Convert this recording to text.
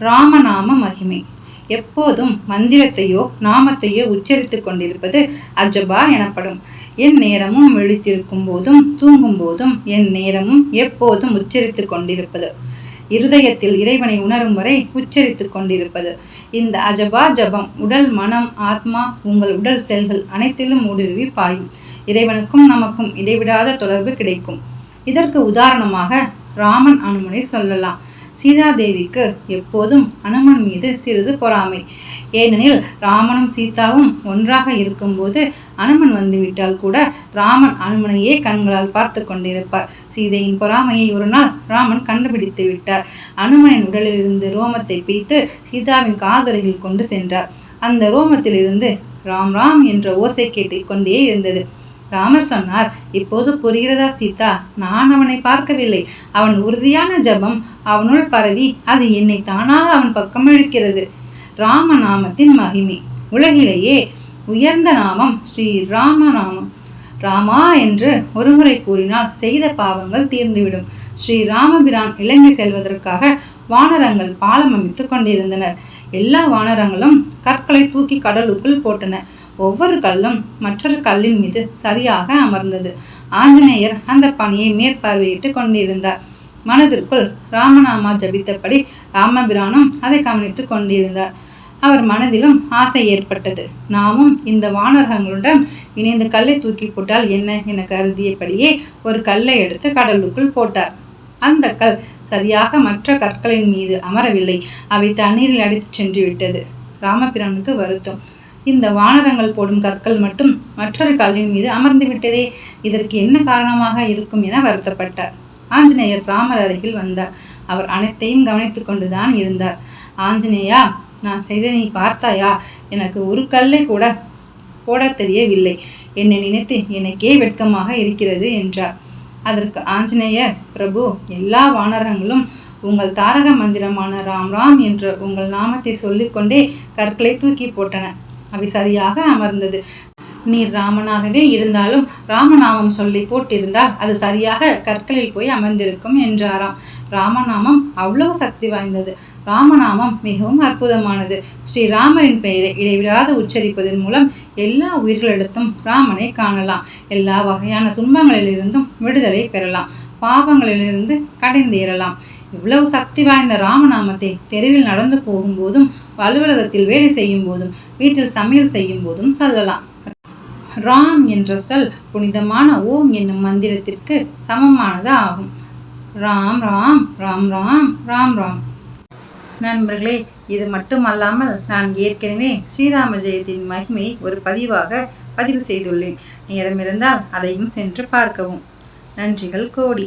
ராமநாம மகிமை. எப்போதும் மந்திரத்தையோ நாமத்தையோ உச்சரித்துக் கொண்டிருப்பது அஜபா எனப்படும். என் நேரமும் விழித்திருக்கும் போதும் தூங்கும் போதும் என் நேரமும் எப்போதும் உச்சரித்துக் கொண்டிருப்பது. இருதயத்தில் இறைவனை உணரும் வரை உச்சரித்து கொண்டிருப்பது. இந்த அஜபா ஜபம் உடல் மனம் ஆத்மா உங்கள் உடல் செல்கள் அனைத்திலும் ஊடுருவி பாயும். இறைவனுக்கும் நமக்கும் இடைவிடாத தொடர்பு கிடைக்கும். இதற்கு உதாரணமாக ராமன் அனுமனை சொல்லலாம். சீதாதேவிக்கு எப்போதும் அனுமன் மீது சிறிது பொறாமை. ஏனெனில் ராமனும் சீதாவும் ஒன்றாக இருக்கும்போது அனுமன் வந்துவிட்டால் கூட ராமன் அனுமனையே கண்களால் பார்த்து கொண்டிருப்பார். சீதையின் பொறாமையை ஒரு நாள் ராமன் கண்டுபிடித்து விட்டார். அனுமனின் உடலிலிருந்து ரோமத்தை பிரித்து சீதாவின் காதலையில் கொண்டு சென்றார். அந்த ரோமத்திலிருந்து ராம் ராம் என்ற ஓசை கேட்டுக்கொண்டே இருந்தது. ராமர் சொன்னார் இப்போது புரிகிறதா சீதா? நான் அவனை பார்க்கவில்லை. அவன் உறுதியான ஜபம் அவனுள் பரவி அது என்னை தானாக அவன் பக்கம் இழுக்கிறது. ராமநாமத்தின் மகிமை. உலகிலேயே உயர்ந்த நாமம் ஸ்ரீ ராமநாமம். ராமா என்று ஒருமுறை கூறினால் செய்த பாவங்கள் தீர்ந்துவிடும். ஸ்ரீ ராமபிரான் இலங்கை செல்வதற்காக வானரங்கள் பாலம் அமைத்துக் கொண்டிருந்தனர். எல்லா வானரங்களும் கற்களை தூக்கி கடலுக்குள் போட்டன. ஒவ்வொரு கல்லும் மற்றொரு கல்லின் மீது சரியாக அமர்ந்தது. ஆஞ்சநேயர் அந்த பணியை மேற்பார்வையிட்டு கொண்டிருந்தார். மனதிற்குள் ராமநாமா ஜபித்தபடி ராமபிரானும் அதை கவனித்துக் கொண்டிருந்தார். அவர் மனதிலும் ஆசை ஏற்பட்டது. நாமும் இந்த வானரங்களுடன் இணைந்து கல்லை தூக்கி போட்டால் என்ன? என கருதியபடியே ஒரு கல்லை எடுத்து கடலுக்குள் போட்டார். அந்த கல் சரியாக மற்ற கற்களின் மீது அமரவில்லை. அவை தண்ணீரில் அடித்துச் சென்று விட்டது ராமபிரானுக்கு வருத்தம். இந்த வானரங்கள் போடும் கற்கள் மட்டும் மற்றொரு கல்லின் மீது அமர்ந்து விட்டதே. இதற்கு என்ன காரணமாக இருக்கும் என வருத்தப்பட்டார். ஆஞ்சநேயர் ராமர் அருகில் வந்தார். அவர் அனைத்தையும் கவனித்துக் கொண்டுதான் இருந்தார். ஆஞ்சநேயா நான் செய்த நீ பார்த்தாயா? எனக்கு ஒரு கல்லை கூட போட தெரியவில்லை. என்னை நினைத்து எனக்கே வெட்கமாக இருக்கிறது என்றார். அதற்கு ஆஞ்சநேயர் பிரபு எல்லா வானரங்களும் உங்கள் தாரக மந்திரமான ராம் ராம் என்ற உங்கள் நாமத்தை சொல்லிக்கொண்டே கற்களை தூக்கி போட்டன. அவை சரியாக அமர்ந்தது. நீர் ராமனாகவே இருந்தாலும் ராமநாமம் சொல்லி போட்டிருந்தால் அது சரியாக கற்களில் போய் அமர்ந்திருக்கும் என்றாராம். ராமநாமம் அவ்வளவு சக்தி வாய்ந்தது. ராமநாமம் மிகவும் அற்புதமானது. ஸ்ரீராமரின் பெயரை இடைவிடாது உச்சரிப்பதன் மூலம் எல்லா உயிர்களிடத்தும் ராமனை காணலாம். எல்லா வகையான துன்பங்களிலிருந்தும் விடுதலை பெறலாம். பாவங்களிலிருந்து கடைந்தேறலாம். இவ்வளவு சக்தி வாய்ந்த ராமநாமத்தை தெருவில் நடந்து போகும்போதும் அலுவலகத்தில் வேலை செய்யும் போதும் வீட்டில் சமையல் செய்யும் போதும் சொல்லலாம். ராம் என்ற சொல் புனிதமான ஓம் என்னும் மந்திரத்திற்கு சமமானது ஆகும். ராம் ராம் ராம் ராம் ராம் ராம். நண்பர்களே இது மட்டுமல்லாமல் நான் ஏற்கனவே ஸ்ரீராம ஜெயத்தின் மகிமை ஒரு பதிவாக பதிவு செய்துள்ளேன். நேரம் இருந்தால் அதையும் சென்று பார்க்கவும். நன்றிகள் கோடி.